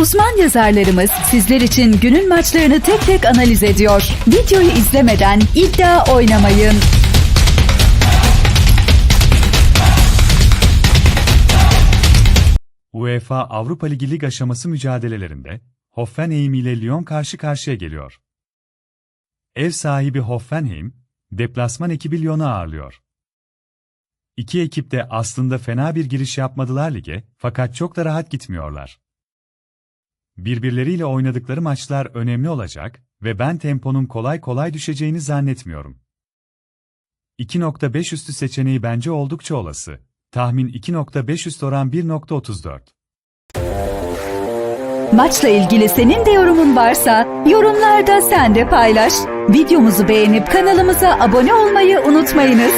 Uzman yazarlarımız sizler için günün maçlarını tek tek analiz ediyor. Videoyu izlemeden iddia oynamayın. UEFA Avrupa Ligi lig aşaması mücadelelerinde Hoffenheim ile Lyon karşı karşıya geliyor. Ev sahibi Hoffenheim, deplasman ekibi Lyon'u ağırlıyor. İki ekip de aslında fena bir giriş yapmadılar lige, fakat çok da rahat gitmiyorlar. Birbirleriyle oynadıkları maçlar önemli olacak ve ben temponun kolay kolay düşeceğini zannetmiyorum. 2.5 üstü seçeneği bence oldukça olası. Tahmin 2.5 üst oran 1.34. Maçla ilgili senin de yorumun varsa yorumlarda sen de paylaş. Videomuzu beğenip kanalımıza abone olmayı unutmayınız.